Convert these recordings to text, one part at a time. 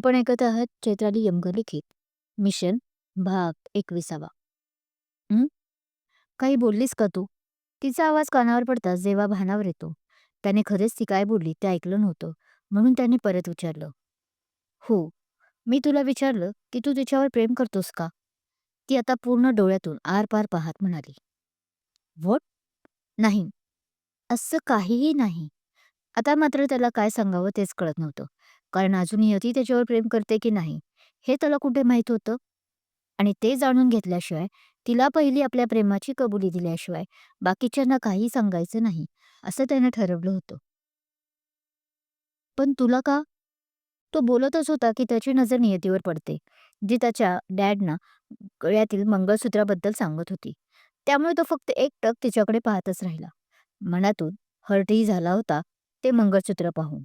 आपण ऐकत आहात चैत्राली यमगर लिखित मिशन भाग एकविसावा. काही बोललीस का तू? तिचा आवाज कानावर पडताच जेव्हा भानावर येतो. त्याने खरेच ती काय बोलली ते ऐकलं नव्हतं म्हणून त्याने परत विचारलं. हो मी तुला विचारलं की तू तिच्यावर प्रेम करतोस का? ती आता पूर्ण डोळ्यातून आरपार पाहत म्हणाली. वॉट नाही. असं काहीही नाही. आता मात्र त्याला काय सांगावं तेच कळत नव्हतं. कारण अजून यती त्याच्यावर प्रेम करते की नाही हे त्याला कुठे माहीत होतं? आणि ते जाणून घेतल्याशिवाय तिला पहिली आपल्या प्रेमाची कबुली दिल्याशिवाय बाकीच्यांना काही सांगायचं नाही असं त्यानं ठरवलं होतं. पण तुला का? तो बोलतच होता की त्याची नजर नियतीवर पडते जी त्याच्या डॅडना गळ्यातील मंगळसूत्राबद्दल सांगत होती. त्यामुळे तो फक्त एकटक तिच्याकडे पाहतच राहिला. मनातून हर्टही झाला होता ते मंगळसूत्र पाहून.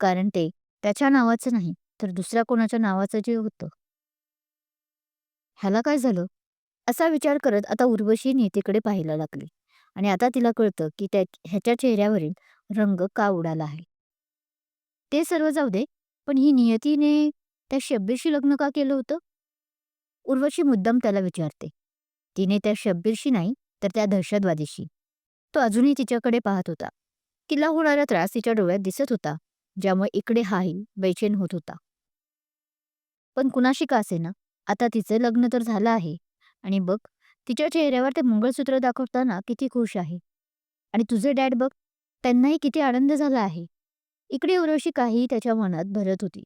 कारण ते त्याच्या नावाचं नाही तर दुसऱ्या कोणाच्या नावाचं जे होतं? ह्याला काय झालं? असा विचार करत आता उर्वशी नियतीकडे पाहायला लागली आणि आता तिला कळतं की त्या ह्याच्या चेहऱ्यावरील रंग का उडाला आहे? ते सर्व जाऊ दे पण ही नियतीने त्या शब्बीरशी लग्न का केलं होतं? उर्वशी मुद्दाम त्याला विचारते. तिने त्या शब्बीरशी नाही तर त्या दहशतवादीशी. तो अजूनही तिच्याकडे पाहत होता. तिला होणारा त्रास तिच्या डोळ्यात दिसत होता. ज्यामुळे इकडे हाही बेचैन होत होता. पण कुणाशी का असेना? आता तिचं लग्न तर झालं आहे. आणि बघ तिच्या चेहऱ्यावर ते मंगळसूत्र दाखवताना किती खुश आहे. आणि तुझे डॅड बघ त्यांनाही किती आनंद झाला आहे. इकडे उर्वशी काहीही त्याच्या मनात भरत होती.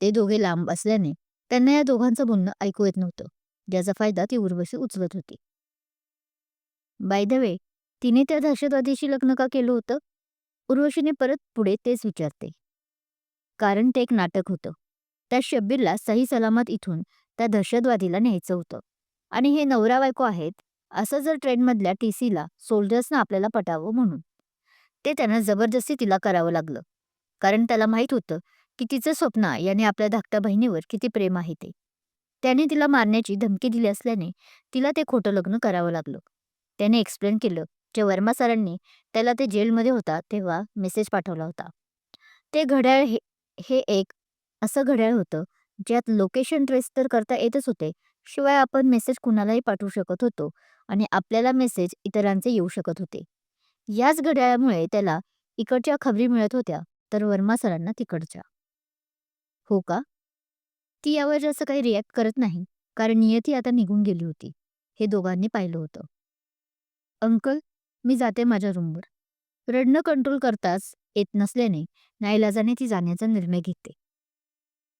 ते दोघे लांब असल्याने त्यांना या दोघांचं बोलणं ऐकू येत नव्हतं ज्याचा फायदा ती उर्वशी उचलत होती. बाय द वे तिने त्या दहशतवादीशी लग्न का केलं होतं? उर्वशीने परत पुढे तेच विचारते. कारण ते एक नाटक होतं. त्या शब्बीरला सही सलामत इथून त्या दहशतवादीला न्यायचं होतं. आणि हे नवरा बायको आहेत असं जर ट्रेनमधल्या टी सीला सोल्जर्सनं आपल्याला पटावं म्हणून. ते त्यांना जबरदस्ती तिला करावं लागलं. कारण त्याला माहीत होतं की तिचं स्वप्न याने आपल्या धाकट्या बहिणीवर किती प्रेम आहे ते. त्याने तिला मारण्याची धमकी दिली असल्याने तिला ते खोटं लग्न करावं लागलं. त्याने एक्सप्लेन केलं जे वर्मा सरांनी त्याला ते जेलमध्ये होता तेव्हा मेसेज पाठवला होता. ते घड्याळ हे हे एक असं घड्याळ होतं ज्यात लोकेशन ट्रेस तर करता येतच होते शिवाय आपण मेसेज कुणालाही पाठवू शकत होतो आणि आपल्याला मेसेज इतरांचे येऊ शकत होते. याच घड्याळामुळे त्याला इकडच्या खबरी मिळत होत्या तर वर्मा सरांना तिकडच्या. हो का? ती यावर जास्त काही रिॲक्ट करत नाही कारण नियती आता निघून गेली होती. हे दोघांनी पाहिलं होतं. अंकल मी जाते माझ्या रूमवर रडणं कंट्रोल करताच येत नसल्याने नाईलाजाने ती जाण्याचा निर्णय घेते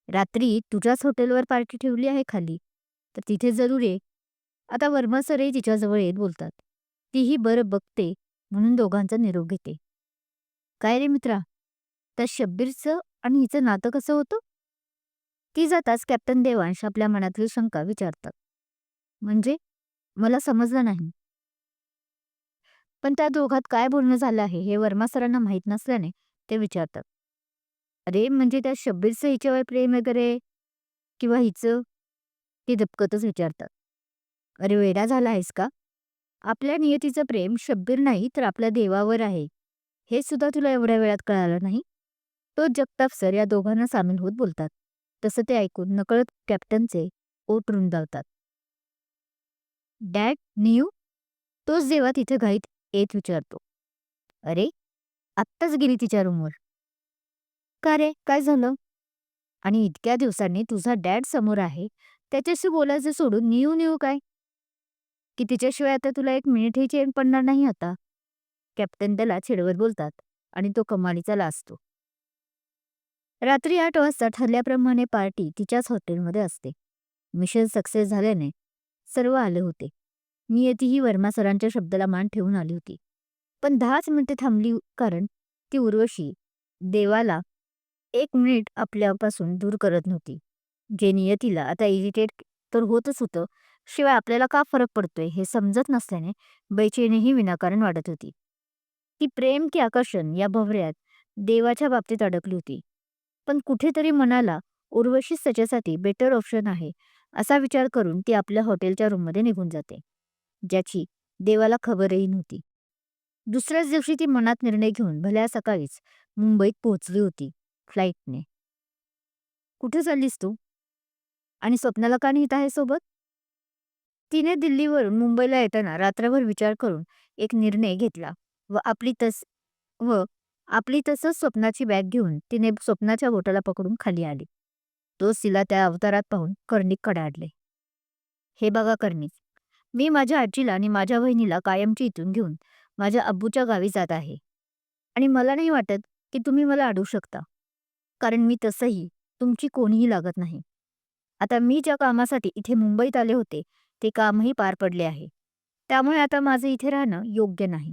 रात्री तुझ्याच हॉटेलवर पार्टी ठेवली आहे खाली. तर तिथे जरूर ये. आता वर्मा सरही तिच्याजवळ येत बोलतात. तीही बरं बघते म्हणून दोघांचा निरोप घेते. काय रे मित्रा? त्या शब्बीरचं आणि हिचं नातं कसं होतं? ती जाताच कॅप्टन देवांश आपल्या मनातील शंका विचारतात. म्हणजे? मला समजलं नाही. पण त्या दोघात काय बोलणं झालं आहे हे वर्मा सरांना माहीत नसल्याने ते विचारतात. अरे म्हणजे त्या शब्बीरचं हिच्यावर प्रेम वगैरे किंवा हिचं? ते दपकतच विचारतात. अरे वेडा झाला आहेस का? आपल्या नियतीचं प्रेम शब्बीर नाही तर आपल्या देवावर आहे. हे सुद्धा तुला एवढ्या वेळात कळालं नाही? तो जगताप सर या दोघांना सामील होत बोलतात. तसं ते ऐकून नकळत कॅप्टनचे ओट रुंदावतात. Dad Niue? तोच देवा तिथे घाईत येत विचारतो. अरे आत्ताच गेली तिच्या रूमवर. का रे? काय झालं? आणि इतक्या दिवसांनी तुझा डॅड समोर आहे. त्याच्याशी बोलायचं सोडून नियू नियू काय? की तिच्याशिवाय आता तुला एक मिनिटही चेन पडणार नाही आता. कॅप्टन त्याला छेडवर बोलतात आणि तो कमालीचा लाजतो. रात्री आठ वाजता ठरल्याप्रमाणे पार्टी तिच्याच हॉटेलमध्ये असते. मिशन सक्सेस झाल्याने सर्व आले होते. नियतीही वर्मा सरांच्या शब्दाला मान ठेवून आली होती. पण दहाच मिनिटे थांबली कारण ती उर्वशी देवाला एक मिनिट आपल्यापासून दूर करत नव्हती. जे नियतीला आता इरिटेट तर होतच होतं शिवाय आपल्याला का फरक पडतोय हे समजत नसल्याने बैचेनेही विनाकारण वाटत होती. ती प्रेम की आकर्षण या भवऱ्यात देवाच्या बाबतीत अडकली होती. पण कुठेतरी मनाला उर्वशीच त्याच्यासाठी बेटर ऑप्शन आहे असा विचार करून ती आपल्या हॉटेलच्या रूममध्ये निघून जाते. ज्याची देवाला खबरही नव्हती. दुसऱ्याच दिवशी ती मनात निर्णय घेऊन भल्या सकाळीच मुंबईत पोहोचली होती फ्लाईटने. कुठे चाललीस तू? आणि स्वप्नाला का नेत आहे सोबत? तिने दिल्लीवरून मुंबईला येताना रात्रभर विचार करून एक निर्णय घेतला व आपली तस व आपली तसंच स्वप्नाची बॅग घेऊन तिने स्वप्नाच्या बोटाला पकडून खाली आली. तोच तिला त्या अवतारात पाहून कर्णिक कडाडले. हे बघा कर्णिक मी माझ्या आजीला आणि माझ्या बहिणीला कायमची इथून घेऊन माझ्या अब्बूच्या गावी जात आहे. आणि मला नाही वाटत की तुम्ही मला अडवू शकता. कारण मी तसंही तुमची कोणीही लागत नाही. आता मी ज्या कामासाठी इथे मुंबईत आले होते ते कामही पार पडले आहे. त्यामुळे आता माझं इथे राहणं योग्य नाही.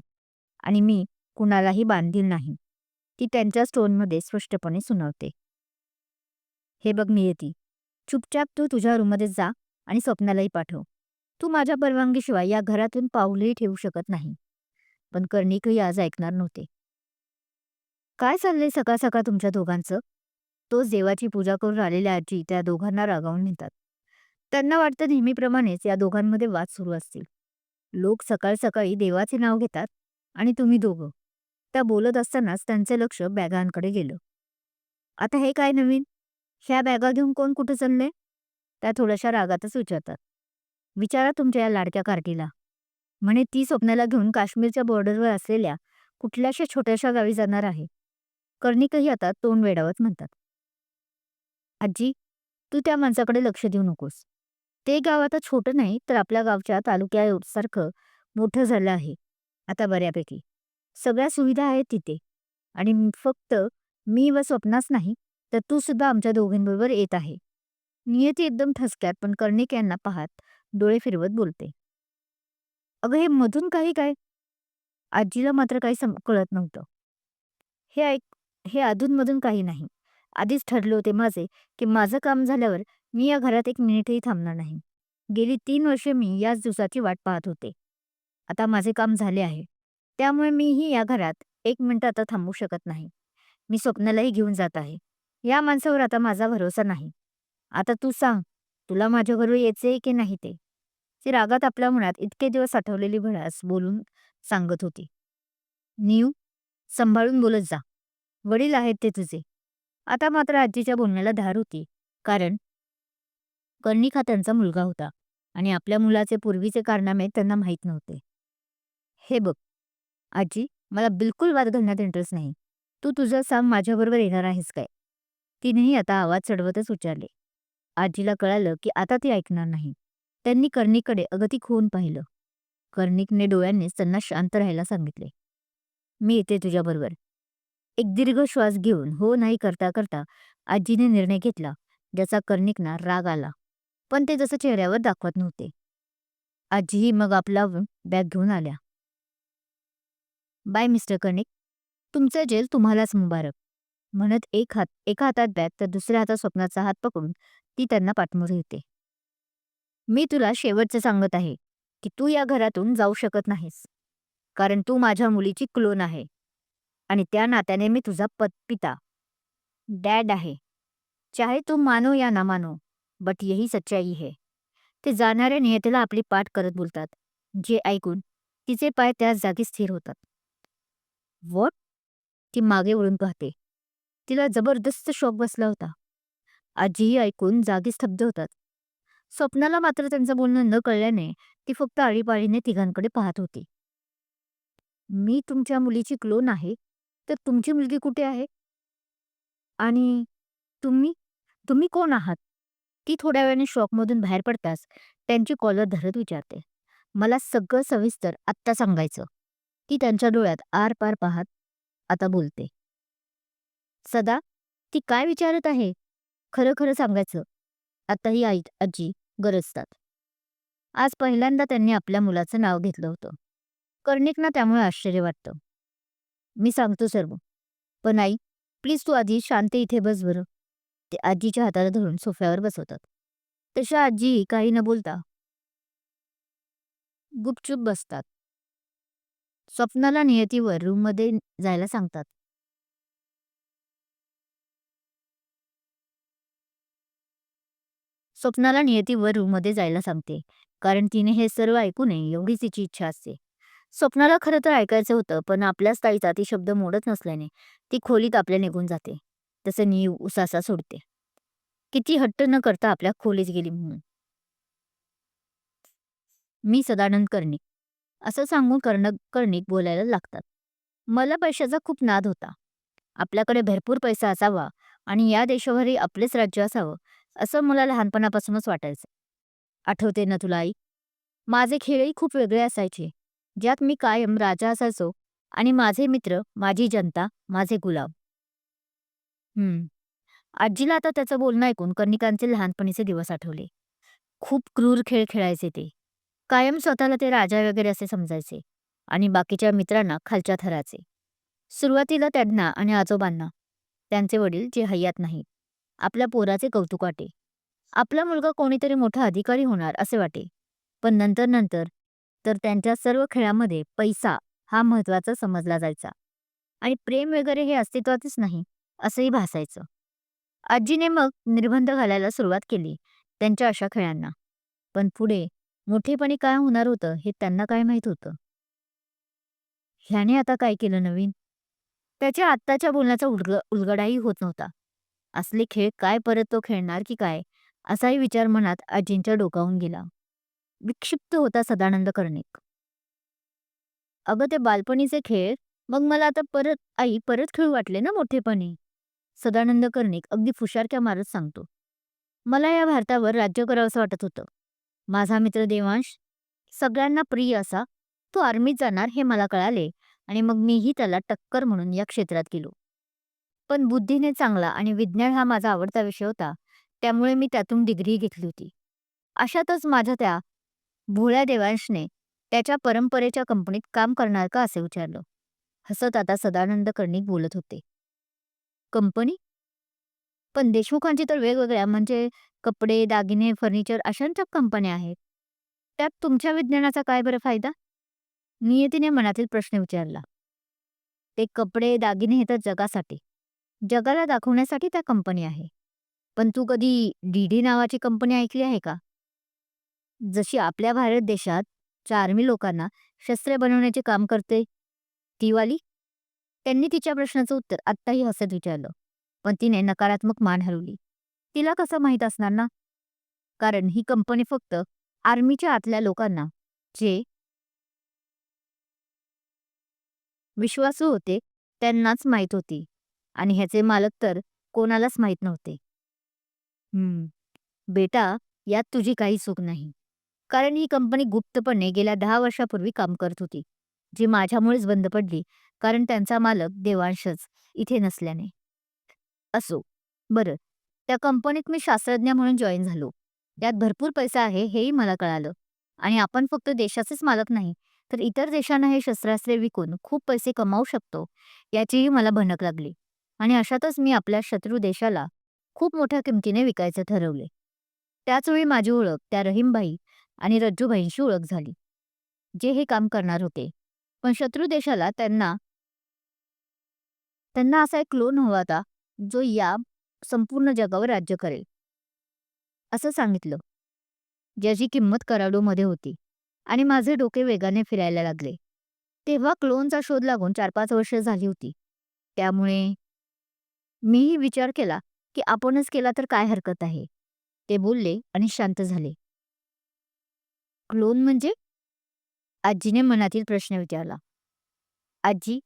आणि मी कुणालाही बांधील नाही. ती त्यांच्या स्टोनमध्ये स्पष्टपणे सुनावते. हे बघ नियती चुपचाप तू तुझ्या रूममध्ये जा आणि स्वप्नालाही पाठव. तू माझ्या परवानगीशिवाय या घरातून पाऊलही ठेवू शकत नाही. पण कर्णिकही आज ऐकणार नव्हते. काय चाललंय सकाळ सकाळ तुमच्या दोघांचं? तोच देवाची पूजा करून आलेल्या आजी त्या दोघांना रागावून नेतात. त्यांना वाटतं नेहमीप्रमाणेच या दोघांमध्ये वाद सुरू असतील. लोक सकाळ सकाळी देवाचे नाव घेतात आणि तुम्ही दोघं. त्या बोलत असतानाच त्यांचे लक्ष बॅगांकडे गेलं. आता हे काय नवीन? ह्या बॅगा घेऊन कोण कुठे चालले त्या थोड्याशा रागातच विचारतात. विचारा तुमच्या या लाडक्या कार्टीला. म्हणे ती स्वप्नाला घेऊन काश्मीरच्या बॉर्डरवर असलेल्या कुठल्याशा छोट्याशा गावी जाणार आहे. कर्णिकही आता तोंड वेडावत म्हणतात. आजी तू त्या माणसाकडे लक्ष देऊ नकोस. ते गाव आता छोटं नाही तर आपल्या गावच्या तालुक्यासारखं मोठं झालं आहे आता बऱ्यापैकी. सगळ्या सुविधा आहेत तिथे. आणि फक्त मी व स्वप्नाच नाही तर तू सुद्धा आमच्या दोघींबरोबर येत आहे. नियती एकदम ठसक्यात पण कर्णिक यांना पाहत डोळे फिरवत बोलते. अगं हे मधून काही काय? आजीला मात्र काही सम कळत नव्हतं. हे ऐक हे अधूनमधून काही नाही. आधीच ठरले होते माझे की माझं काम झाल्यावर मी या घरात एक मिनिटही थांबणार नाही. गेली तीन वर्षे मी याच दिवसाची वाट पाहत होते. आता माझे काम झाले आहे. त्यामुळे मीही या घरात एक मिनिट आता थांबू शकत नाही. मी स्वप्नालाही घेऊन जात आहे. या माणसावर आता माझा भरोसा नाही. आता तू सांग तुला माझ्या घरी यायचे की नाही ते? ती रागात आपल्या मनात इतके दिवस साठवलेली भडास बोलून सांगत होती. नीव सांभाळून बोलत जा. वडील आहेत ते तुझे. आता मात्र आजीच्या बोलण्याला धार होती कारण कर्णिक हा त्यांचा मुलगा होता आणि आपल्या मुलाचे पूर्वीचे कारनामे त्यांना माहीत नव्हते. हे बघ आजी मला बिलकुल वाद घालण्यात इंटरेस्ट नाही. तू तुझं सांग माझ्याबरोबर येणार आहेस काय? तिनेही आता आवाज चढवतच विचारले आजीला कळालं की आता ती ऐकणार नाही. त्यांनी कर्णिककडे अगतिक होऊन पाहिलं. कर्णिकने डोळ्यांनीच त्यांना शांत राहायला सांगितले. मी येते तुझ्याबरोबर. एक दीर्घ श्वास घेऊन हो नाही करता करता आजीने निर्णय घेतला ज्याचा कर्णिकना राग आला. पण ते जसं चेहऱ्यावर दाखवत नव्हते. आजीही मग आपला बॅग घेऊन आल्या. Bye mister Karnik. तुमचं जेल तुम्हालाच मुबारक. म्हणत एक हात एका हातात बॅग तर दुसऱ्या हातात स्वप्नाचा हात पकडून ती त्यांना पाठमोर येते मी तुला शेवटचं सांगत आहे की तू या घरातून जाऊ शकत नाहीस. कारण तू माझ्या मुलीची क्लोन आहे. आणि त्या नात्याने मी तुझा पत पिता डॅड आहे. चाहे तू मानो या ना मानो बट यही सच्चाई है. ते जाणाऱ्या नियतेला आपली पाठ करत बोलतात. जे ऐकून तिचे पाय त्याच जागी स्थिर होतात. वॉट? ती मागे वळून पाहते. तिला जबरदस्त शॉक बसला होता. आजीही ऐकून जागी स्तब्ध होतात. स्वप्नाला मात्र त्यांचं बोलणं न कळल्याने ती फक्त आळीपाळीने तिघांकडे पाहत होती. मी तुमच्या मुलीची क्लोन आहे तर तुमची मुलगी कुठे आहे? आणि तुम्ही तुम्ही कोण आहात? ती थोड्या वेळाने शॉकमधून बाहेर पडताच त्यांची कॉलर धरत विचारते. मला सगळं सविस्तर आत्ता सांगायचं. ती त्यांच्या डोळ्यात आर पार पाहत आता बोलते. सदा ती काय विचारत आहे? खरं खरं सांगायचं. आता ही आई आजी गरजतात. आज पहिल्यांदा त्यांनी आपल्या मुलाचं नाव घेतलं होतं. कर्णिकना त्यामुळे आश्चर्य वाटतं. मी सांगतो सर्व. पण आई प्लीज तू आधी शांत इथे बस बरं. ते आजीच्या हाताला धरून सोफ्यावर बसवतात. तशा आजी काही न बोलता. गुपचूप बसतात. स्वप्नाला नियतीवर रूममध्ये जायला सांगतात. स्वप्नाला नियती नियतीवर रूममध्ये जायला सांगते. कारण तिने हे सर्व ऐकू नये एवढीच तिची इच्छा असते. स्वप्नाला खरं तर ऐकायचं होतं पण आपल्याच ताईचा ती शब्द मोडत नसल्याने ती खोलीत आपल्या निघून जाते. तसं नीव उसासा सोडते. किती हट्ट न करता आपल्या खोलीत गेली म्हणून. मी सदानंद कर्णिक. असं सांगून कर्ण कर्णिक बोलायला लागतात. मला पैशाचा खूप नाद होता. आपल्याकडे भरपूर पैसा असावा आणि या देशावरही आपलेच राज्य असावं असं मला लहानपणापासूनच वाटायचं. आठवते ना तुला आई? माझे खेळही खूप वेगळे असायचे. ज्यात मी कायम राजा असायचो आणि माझे मित्र माझी जनता माझे गुलाम. हम्म. आजीला आता त्याचं बोलणं ऐकून कर्णिकांचे लहानपणीचे दिवस आठवले. खूप क्रूर खेळ खेळायचे ते. कायम स्वतःला ते राजा वगैरे असे समजायचे आणि बाकीच्या मित्रांना खालच्या थराचे. सुरुवातीला त्यांना आणि आजोबांना. त्यांचे वडील जे हयात नाहीत. आपल्या पोराचे कौतुक वाटे. आपला मुलगा कोणीतरी मोठा अधिकारी होणार असे वाटे. पण नंतर नंतर तर त्यांच्या सर्व खेळामध्ये पैसा हा महत्त्वाचा समजला जायचा. आणि प्रेम वगैरे हे अस्तित्वातच नाही असंही भासायचं. आजीने मग निर्बंध घालायला सुरुवात केली त्यांच्या अशा खेळांना. पण पुढे मोठेपणी काय होणार होतं हे त्यांना काय माहीत होतं? ह्याने आता काय केलं नवीन? त्याच्या आत्ताच्या बोलण्याचा उलग उलगडाही होत नव्हता. असले खेळ काय परत तो खेळणार की काय? असाही विचार मनात आजींच्या डोकावून गेला. विक्षिप्त होता सदानंद कर्णिक. अगं ते बालपणीचे खेळ? मग मला आता परत आई परत खेळू वाटले ना मोठेपणी? सदानंद कर्णिक अगदी फुशारक्या मारत सांगतो. मला या भारतावर राज्य करावंसं वाटत होतं. माझा मित्र देवांश सगळ्यांना प्रिय असा तो आर्मीत जाणार हे मला कळाले आणि मग मीही त्याला टक्कर म्हणून या क्षेत्रात गेलो. पण बुद्धीने चांगला आणि विज्ञान हा माझा आवडता विषय होता. त्यामुळे मी त्यातून डिग्री घेतली होती. अशातच माझ्या त्या भोळ्या देवांशने त्याच्या परंपरेच्या कंपनीत काम करणार का असे विचारलं. हसत आता सदानंद कर्णिक बोलत होते. कंपनी? पण देशमुखांची तर वेगवेगळ्या म्हणजे कपडे दागिने फर्निचर अशांच्या कंपन्या आहेत. त्यात तुमच्या विज्ञानाचा काय बरं फायदा? नियतीने मनातील प्रश्न विचारला. ते कपडे दागिने हे तर जगासाठी. जगाला दाखवण्यासाठी त्या कंपनी आहे. पण तू कधी डीडी नावाची कंपनी ऐकली आहे का? जशी आपल्या भारत देशात च्या आर्मी लोकांना शस्त्रे बनवण्याचे काम करते ती वाली त्यांनी तिच्या प्रश्नाचं उत्तर आत्ताही हसत विचारलं. पण तिने नकारात्मक मान हलवली. तिला कसं माहीत असणार ना? कारण ही कंपनी फक्त आर्मीच्या आतल्या लोकांना जे विश्वासू होते त्यांनाच माहीत होती. आणि ह्याचे मालक तर कोणालाच माहीत नव्हते. हम्म बेटा यात तुझी काही चूक नाही. कारण ही कंपनी गुप्तपणे गेल्या दहा वर्षापूर्वी काम करत होती जी माझ्यामुळेच बंद पडली कारण त्यांचा मालक देवांशच इथे नसल्याने. असो बरं त्या कंपनीत मी शास्त्रज्ञ म्हणून जॉईन झालो. त्यात भरपूर पैसा आहे हेही मला कळालं. आणि आपण फक्त देशाचेच मालक नाही तर इतर देशांना हे शस्त्रास्त्रे विकून खूप पैसे कमावू शकतो याचीही मला भनक लागली. आणि अशातच मी आपल्या शत्रू देशाला खूप मोठ्या किमतीने विकायचे ठरवले. त्याचवेळी माझी ओळख त्या रहीमबाई आणि रज्जूबाईंशी ओळख झाली जे हे काम करणार होते. पण शत्रू देशाला त्यांना त्यांना असा एक क्लोन हवा होता जो या संपूर्ण जगावर राज्य करेल. असं सांगितलं ज्याची किंमत कराडूमध्ये होती आणि माझे डोके वेगाने फिरायला लागले. तेव्हा क्लोनचा शोध लागून चार पाच वर्ष झाली होती. त्यामुळे मीही विचार केला की आपणच केला तर काय हरकत आहे? ते बोलले आणि शांत झाले. क्लोन म्हणजे? आजीने मनातील प्रश्न विचारला. आजी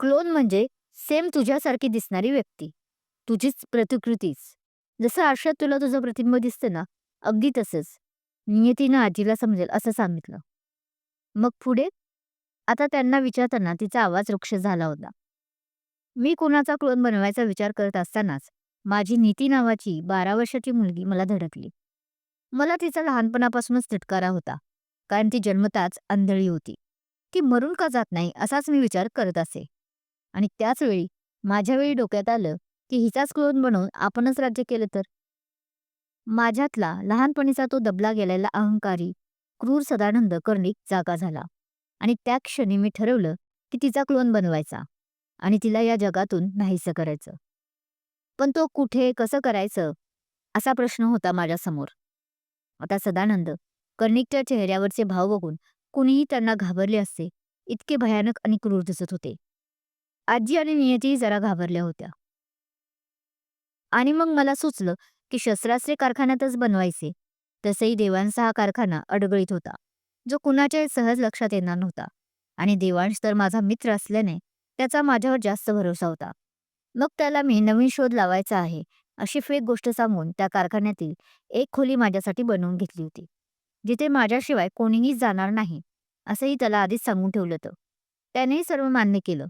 क्लोन म्हणजे सेम तुझ्यासारखी दिसणारी व्यक्ती. तुझीच प्रतिकृतीच. जसं आरशात तुला तुझं प्रतिबिंब दिसतं ना अगदी तसंच. नियतीनं आजीला समजेल असं सांगितलं. मग पुढे? आता त्यांना विचारताना तिचा आवाज वृक्ष झाला होता. मी कोणाचा क्लोन बनवायचा विचार करत असतानाच माझी नीती नावाची बारा वर्षाची मुलगी मला धडकली. मला तिचा लहानपणापासूनच तिटकारा होता कारण ती जन्मताच आंधळी होती. ती मरून का जात नाही असाच मी विचार करत असे. आणि त्याच वेळी डोक्यात आलं की हिचाच क्लोन बनवून आपणच राज्य केलं तर? माझ्यातला लहानपणीचा तो दबला गेलेला अहंकारी क्रूर सदानंद कर्णिक जागा झाला. आणि त्या क्षणी मी ठरवलं की तिचा क्लोन बनवायचा. आणि तिला या जगातून नाहीसं करायचं. पण तो कुठे कसं करायचं असा प्रश्न होता माझ्यासमोर. आता सदानंद कर्णिकच्या चेहऱ्यावरचे भाव बघून कुणीही त्यांना घाबरले असते इतके भयानक आणि क्रूर दिसत होते. आजी आणि नियतीही जरा घाबरल्या होत्या. आणि मग मला सुचलं की शस्त्रास्त्रे कारखान्यातच बनवायचे. तसंही देवांचा हा कारखाना अडगळीत होता जो कुणाच्याही सहज लक्षात येणार नव्हता. आणि देवांश तर माझा मित्र असल्याने त्याचा माझ्यावर जास्त भरोसा होता. मग त्याला मी नवीन शोध लावायचा आहे अशी फेक गोष्ट सांगून त्या कारखान्यातील एक खोली माझ्यासाठी बनवून घेतली होती जिथे माझ्याशिवाय कोणीही जाणार नाही असंही त्याला आधीच सांगून ठेवलं होतं. त्यानेही सर्व मान्य केलं.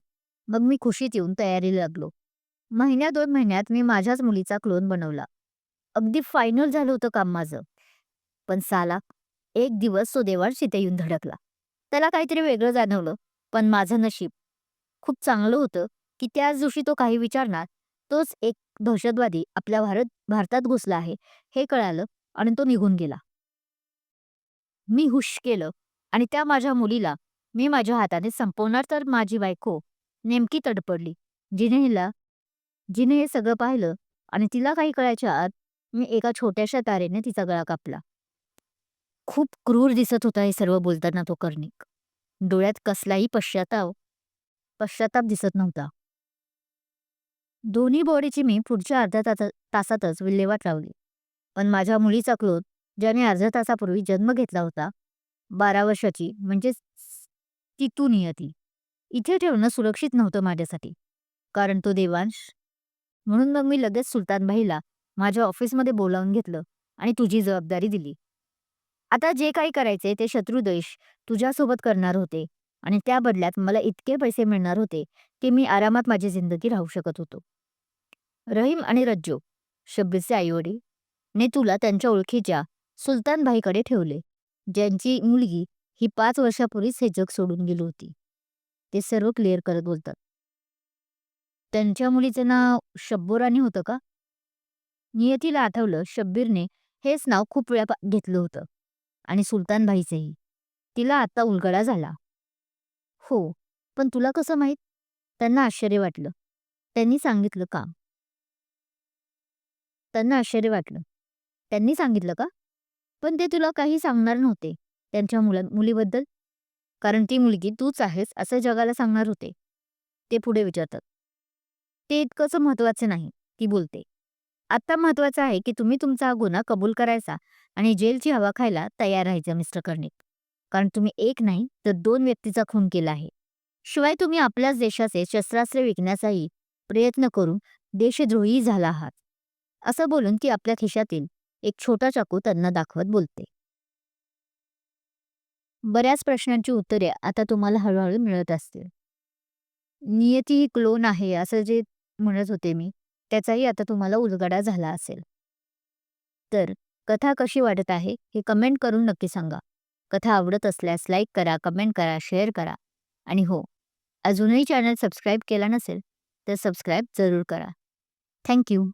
मग मी खुशीत येऊन तयारीला लागलो. महिन्या दोन महिन्यात मी माझ्याच मुलीचा क्लोन बनवला. अगदी फायनल झालं होतं काम माझं. पण साला एक दिवस तो देवाळ तिथे येऊन धडकला. त्याला काहीतरी वेगळं जाणवलं पण माझं नशीब खूप चांगलं होतं की त्याच दिवशी तो काही विचारणार. तोच एक दहशतवादी आपल्या भारत भारतात घुसला आहे हे कळालं आणि तो निघून गेला. मी हुश केलं आणि त्या माझ्या मुलीला मी माझ्या हाताने संपवणार तर माझी बायको नेमकी तडपडली. जिने हिला जिने हे सगळं पाहिलं आणि तिला काही कळायच्या आत मी एका छोट्याशा तारेने तिचा गळा कापला. खूप क्रूर दिसत होता हे सर्व बोलताना तो कर्णिक. डोळ्यात कसलाही पश्चाताव पश्चाताप दिसत नव्हता. दोन्ही बॉडीची मी पुढच्या अर्ध्या तासातच विल्हेवाट लावली. पण माझ्या मुलीचा क्रोध ज्याने अर्ध्या तासापूर्वी जन्म घेतला होता बारा वर्षाची म्हणजेच ती तू नियती इथे ठेवणं सुरक्षित नव्हतं माझ्यासाठी. कारण तो देवांश. म्हणून मग मी लगेच सुलतानबाईला माझ्या ऑफिसमध्ये बोलावून घेतलं आणि तुझी जबाबदारी दिली. आता जे काही करायचे ते शत्रुदेश तुझ्यासोबत करणार होते. आणि त्या बदल्यात मला इतके पैसे मिळणार होते की मी आरामात माझी जिंदगी राहू शकत होतो. रहीम आणि रज्जो शब्बीरचे आईवडील ने तुला त्यांच्या ओळखीच्या सुलतानबाईकडे ठेवले ज्यांची मुलगी ही पाच वर्षापूर्वीच हे जग सोडून गेली होती. ते सर्व क्लिअर करत बोलतात. त्यांच्या मुलीचे नाव शब्बोराणी होतं का? नियतीला आठवलं शब्बीरने हेच नाव खूप वेळा घेतलं होतं. आणि सुलतानबाईचेही तिला आता उलगडा झाला. हो पण तुला कसं माहीत? त्यांना आश्चर्य वाटलं. त्यांनी सांगितलं का? त्यांना आश्चर्य वाटलं. त्यांनी सांगितलं का? पण ते तुला काही सांगणार नव्हते त्यांच्या मुला मुलीबद्दल. कारण ती मुलगी तूच आहेस असं जगाला सांगणार होते. ते पुढे विचारतात. ते इतकंच महत्वाचं नाही ती बोलते. आत्ता महत्वाचं आहे की तुम्ही तुमचा हा गुन्हा कबूल करायचा आणि जेलची हवा खायला तयार राहायचं मिस्टर कर्णिक. कारण तुम्ही एक नाही तर दोन व्यक्तीचा खून केला आहे. शिवाय तुम्ही आपल्याच देशाचे शस्त्रास्त्रे विकण्याचाही प्रयत्न करून देशद्रोही झाला आहात. असं बोलून ती आपल्या खिशातील एक छोटा चाकू त्यांना दाखवत बोलते. बऱ्याच प्रश्नांची उत्तरे आता तुम्हाला हळूहळू मिळत असतील. नियती ही क्लोन आहे असं जे म्हणत होते मी त्याचाही आता तुम्हाला उलगडा झाला असेल. तर कथा कशी वाटत आहे हे कमेंट करून नक्की सांगा. कथा आवडत असल्यास लाईक करा कमेंट करा शेअर करा. आणि हो अजूनही चॅनल सबस्क्राईब केला नसेल तर सबस्क्राईब जरूर करा. थँक्यू